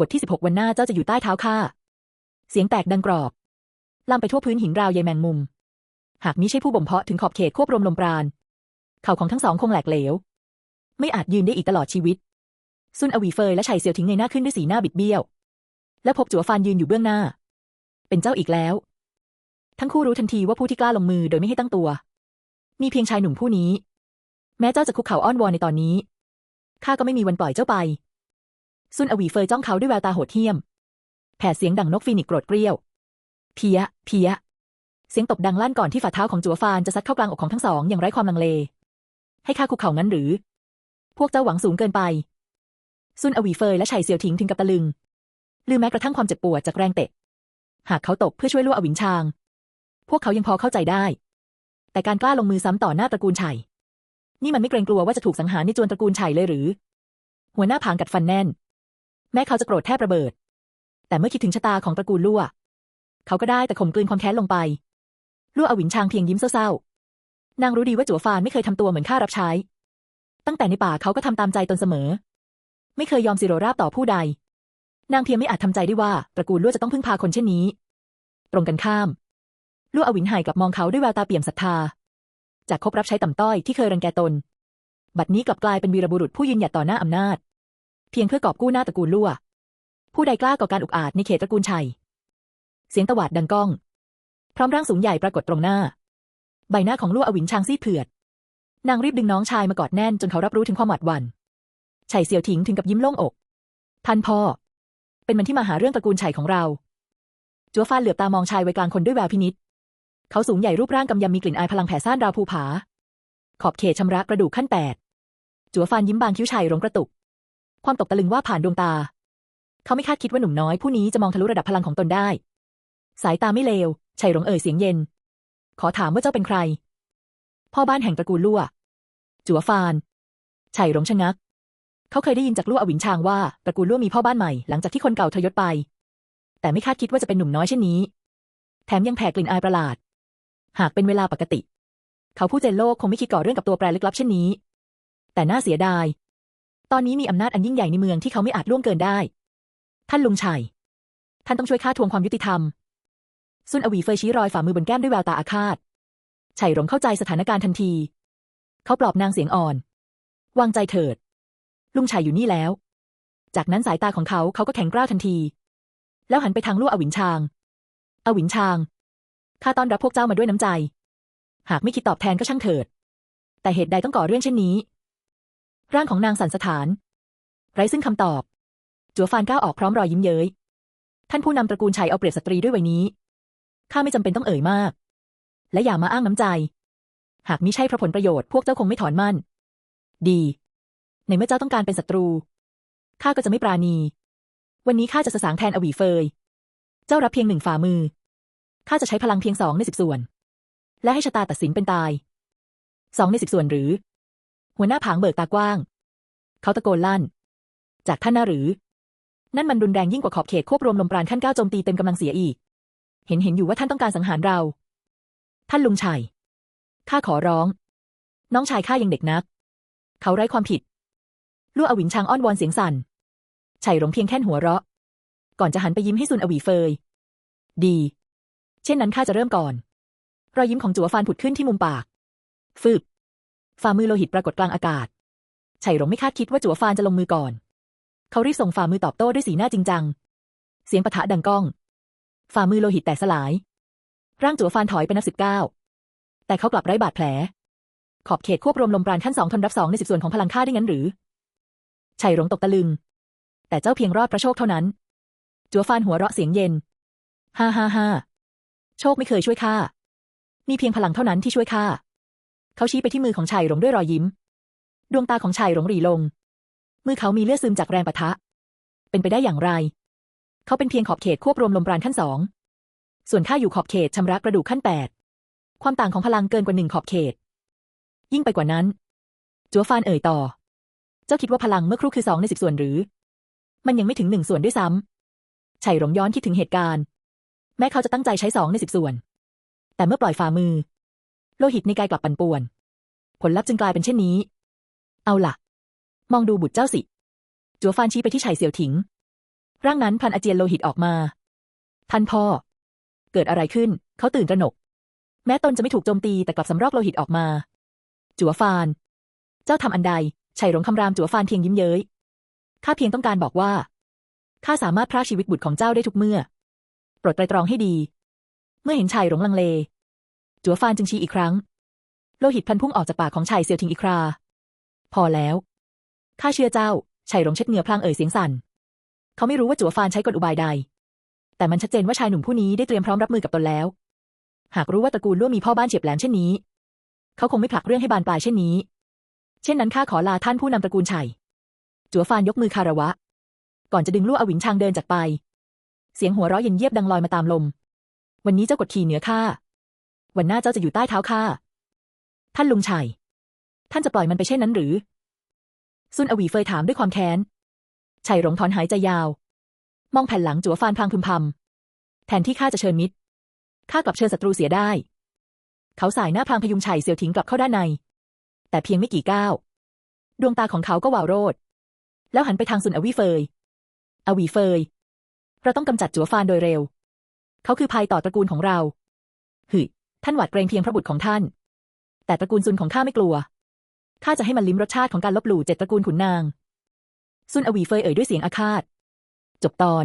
บทที่สิบหกวันหน้าเจ้าจะอยู่ใต้เท้าข้า เสียงแตกดังกรอบลามไปทั่วพื้นหินราวใยแมงมุม หากมิใช่ผู้บ่มเพาะถึงขอบเขตควบรวมลมปราณ เข่าของทั้งสองคงแหลกเหลว ไม่อาจยืนได้อีกตลอดชีวิต ซุนอวีเฟยและชัยเซียวทิ้งในหน้าขึ้นด้วยสีหน้าบิดเบี้ยว และพบจัวฟานยืนอยู่เบื้องหน้า เป็นเจ้าอีกแล้ว ทั้งคู่รู้ทันทีว่าผู้ที่กล้าลงมือโดยไม่ให้ตั้งตัว มีเพียงชายหนุ่มผู้นี้ แม้เจ้าจะคุกเข่าอ้อนวอนในตอนนี้ข้าก็ไม่มีวันปล่อยเจ้าไป ซุนอวีเฟยจ้องเขาด้วยแววตาโหดเหี้ยม แผดเสียงดังนกฟีนิกโกรธเกรี้ยว เพี้ย เพี้ย เสียงตบดังลั่นก่อนที่ฝ่าเท้าของจัวฟานจะซัดเข้ากลางอกของทั้งสองอย่างไร้ความลังเล ให้ข้าคุกเข่างั้นหรือ พวกเจ้าหวังสูงเกินไป ซุนอวีเฟยและไฉเซียวทิ้งถึงกับตะลึง ลืมแม้กระทั่งความเจ็บปวดจากแรงเตะ หากเขาตบเพื่อช่วยลู่อวินชาง พวกเขายังพอเข้าใจได้ แต่การกล้าลงมือซ้ำต่อหน้าตระกูลไฉนี่มันไม่เกรงกลัวว่าจะถูกสังหารในจวนตระกูลไฉเลยหรือ หัวหน้าผางกัดฟันแน่น แม้เขาจะโกรธแทบระเบิด แต่เมื่อคิดถึงชะตาของตระกูลลั่ว เขาก็ได้แต่ข่มกลืนความแค้นลงไป ลั่วอวินชางเพียงยิ้มเศร้าๆ นางรู้ดีว่าจัวฟานไม่เคยทำตัวเหมือนข้ารับใช้ ตั้งแต่ในป่าเขาก็ทำตามใจตนเสมอ ไม่เคยยอมสิโรราบต่อผู้ใด นางเพียงไม่อาจทำใจได้ว่าตระกูลลั่วจะต้องพึ่งพาคนเช่นนี้ ตรงกันข้าม ลั่วอวินไห่กลับมองเขาด้วยแววตาเปี่ยมศรัทธา จากคบรับใช้ต่ำต้อยที่เคยรังแกตน บัดนี้กลับกลายเป็นวีรบุรุษผู้ยืนหยัดต่อหน้าอำนาจ เพียงเพื่อกอบกู้หน้าตระกูลลั่ว ผู้ใดกล้าก่อการอุกอาจในเขตตระกูลชัย เสียงตวาดดังก้อง พร้อมร่างสูงใหญ่ปรากฏตรงหน้า ใบหน้าของลั่วอวินชางซีดเผือด นางรีบดึงน้องชายมากอดแน่นจนเขารับรู้ถึงความหวาดหวั่นไฉเสี่ยวถิงถึงกับยิ้มโล่งอก ท่านพ่อ เป็นมันที่มาหาเรื่องตระกูลไฉของเรา จัวฟานเหลือบตามองชายวัยกลางคนด้วยแววพินิษเขาสูงใหญ่รูปร่างกำยำมีกลิ่นอายพลังแผ่ซ่านราวภูผา ขอบเขตชำระกระดูกขั้นแปดจัวฟานยิ้มบางคิ้วชายรงกระตุก ความตกตะลึงว่าผ่านดวงตา เขาไม่คาดคิดว่าหนุ่มน้อยผู้นี้จะมองทะลุระดับพลังของตนได้ สายตาไม่เลวชัยรงเอ่ยเสียงเย็น ขอถามว่าเจ้าเป็นใคร พ่อบ้านแห่งตระกูลลั่ว จัวฟานชัยรงชะงัก เขาเคยได้ยินจากลั่วอวินชางว่าตระกูลลั่วมีพ่อบ้านใหม่หลังจากที่คนเก่าทยศไป แต่ไม่คาดคิดว่าจะเป็นหนุ่มน้อยเช่นนี้ แถมยังแผ่กลิ่นอายประหลาด หากเป็นเวลาปกติ เขาผู้เจนโลกคงไม่คิดก่อเรื่องกับตัวแปรลึกลับเช่นนี้ แต่น่าเสียดาย ตอนนี้มีอำนาจอันยิ่งใหญ่ในเมืองที่เขาไม่อาจล่วงเกินได้ ท่านลุงชัย ท่านต้องช่วยข้าทวงความยุติธรรม ซุนอวีเฟยชี้รอยฝ่ามือบนแก้มด้วยแววตาอาฆาตชัยหลงเข้าใจสถานการณ์ทันที เขาปลอบนางเสียงอ่อน วางใจเถิด ลุงชัยอยู่นี่แล้ว จากนั้นสายตาของเขาเขาก็แข็งกร้าวทันที แล้วหันไปทางลู่อวินชาง อวินชาง ข้าต้อนรับพวกเจ้ามาด้วยน้ำใจ หากไม่คิดตอบแทนก็ช่างเถิด แต่เหตุใดต้องก่อเรื่องเช่นนี้ ร่างของนางสันสถาน ไร้ซึ่งคำตอบ จัวฟานก้าวออกพร้อมรอยยิ้มเย้ย ท่านผู้นำตระกูลชัยเอาเปรียบสตรีด้วยวัยนี้ข้าไม่จำเป็นต้องเอ่ยมาก และอย่ามาอ้างน้ำใจ หากมิใช่เพราะผลประโยชน์พวกเจ้าคงไม่ถอนมั่น ดี ในเมื่อเจ้าต้องการเป็นศัตรูข้าก็จะไม่ปราณี วันนี้ข้าจะสสางแทนอวีเฟย เจ้ารับเพียงหนึ่งฝ่ามือข้าจะใช้พลังเพียงสองในสิบส่วน และให้ชะตาตัดสินเป็นตายสองในสิบส่วนหรือ หัวหน้าผางเบิกตากว้าง เขาตะโกนลั่น จากท่านน่าหรือ นั่นมันรุนแรงยิ่งกว่าขอบเขตควบรวมลมปราณขั้นเก้าโจมตีเต็มกำลังเสียอีก เห็นเห็นอยู่ว่าท่านต้องการสังหารเรา ท่านลุงชัยข้าขอร้อง น้องชายข้ายังเด็กนัก เขาไร้ความผิดลู่อวินชางอ้อนวอนเสียงสั่นชัยหลงเพียงแค่หัวเราะ ก่อนจะหันไปยิ้มให้ซุนอวีเฟย ดี เช่นนั้นข้าจะเริ่มก่อน รอยยิ้มของจัวฟานผุดขึ้นที่มุมปาก ฟืบ ฝ่ามือโลหิตปรากฏกลางอากาศชัยหลงไม่คาดคิดว่าจัวฟานจะลงมือก่อน เขารีบส่งฝ่ามือตอบโต้ด้วยสีหน้าจริงจัง เสียงปะทะดังก้อง ฝ่ามือโลหิตแตกสลาย ร่างจัวฟานถอยไปนับสิบเก้าแต่เขากลับไร้บาดแผล ขอบเขตควบรวมลมปราณขั้นสองทนรับสองในสิบส่วนของพลังข้าได้งั้นหรือชัยหลงตกตะลึง แต่เจ้าเพียงรอดพระโชคเท่านั้น จัวฟานหัวเราะเสียงเย็น ฮ่าฮ่าฮ่าโชคไม่เคยช่วยข้า มีเพียงพลังเท่านั้นที่ช่วยข้า เขาชี้ไปที่มือของชายหลงด้วยรอยยิ้ม ดวงตาของชายหลงหรีลง มือเขามีเลือดซึมจากแรงปะทะ เป็นไปได้อย่างไร เขาเป็นเพียงขอบเขตควบรวมลมปราณขั้นสอง ส่วนข้าอยู่ขอบเขตชำระกระดูกขั้นแปด ความต่างของพลังเกินกว่าหนึ่งขอบเขต ยิ่งไปกว่านั้น จัวฟานเอ่ยต่อ เจ้าคิดว่าพลังเมื่อครู่คือสองในสิบส่วนหรือ มันยังไม่ถึงหนึ่งส่วนด้วยซ้ำชัยหลงย้อนคิดถึงเหตุการณ์ แม้เขาจะตั้งใจใช้สองในสิบส่วน แต่เมื่อปล่อยฝ่ามือ โลหิตในกายกลับปั่นป่วน ผลลัพธ์จึงกลายเป็นเช่นนี้ เอาล่ะ มองดูบุตรเจ้าสิ จัวฟานชี้ไปที่ชัยเสี่ยวถิง ร่างนั้นพันอาเจียนโลหิตออกมา ท่านพ่อ เกิดอะไรขึ้น เขาตื่นตระหนก แม้ตนจะไม่ถูกโจมตีแต่กลับสำรอกโลหิตออกมา จัวฟาน เจ้าทำอันใดชัยหลงคำรามจัวฟานเพียงยิ้มเย้ย ข้าเพียงต้องการบอกว่า ข้าสามารถพรากชีวิตบุตรของเจ้าได้ทุกเมื่อ โปรดไตรตรองให้ดี เมื่อเห็นชายหลงลังเล จัวฟานจึงชี้อีกครั้ง โลหิตพันพุ่งออกจากปากของชายเซียวทิงอีกครา พอแล้ว ข้าเชื่อเจ้าชายหลงเช็ดเหงื่อพลางเอ่ยเสียงสั่น เขาไม่รู้ว่าจัวฟานใช้กลอุบายใด แต่มันชัดเจนว่าชายหนุ่มผู้นี้ได้เตรียมพร้อมรับมือกับตนแล้ว หากรู้ว่าตระกูลล่วมีพ่อบ้านเฉียบแหลมเช่นนี้ เขาคงไม่ผลักเรื่องให้บานปลายเช่นนี้ เช่นนั้นข้าขอลาท่านผู้นำตระกูลชัยจัวฟานยกมือคารวะ ก่อนจะดึงลู่อวินชางเดินจากไป เสียงหัวเราะเย็นเยียบดังลอยมาตามลม วันนี้เจ้ากดขี่เหนือข้า วันหน้าเจ้าจะอยู่ใต้เท้าข้า ท่านลุงชัย ท่านจะปล่อยมันไปเช่นนั้นหรือ ซุนอวีเฟยถามด้วยความแค้น ชัยหลงถอนหายใจยาว มองแผ่นหลังจัวฟานพลางพึมพำ แทนที่ข้าจะเชิญมิตร ข้ากลับเชิญศัตรูเสียได้ เขาสายหน้าพลางพยุงชัยเสียวทิ้งกลับเข้าด้านใน แต่เพียงไม่กี่ก้าว ดวงตาของเขาก็วาวโรด แล้วหันไปทางซุนอวีเฟย อวีเฟย เราต้องกำจัดจัวฟานโดยเร็ว เขาคือภัยต่อตระกูลของเราหึ ท่านหวาดเกรงเพียงพระบุตรของท่าน แต่ตระกูลซุนของข้าไม่กลัว ข้าจะให้มันลิ้มรสชาติของการลบหลู่เจ็ดตระกูลขุนนาง ซุนอวีเฟยเอ่ยด้วยเสียงอาฆาต จบตอน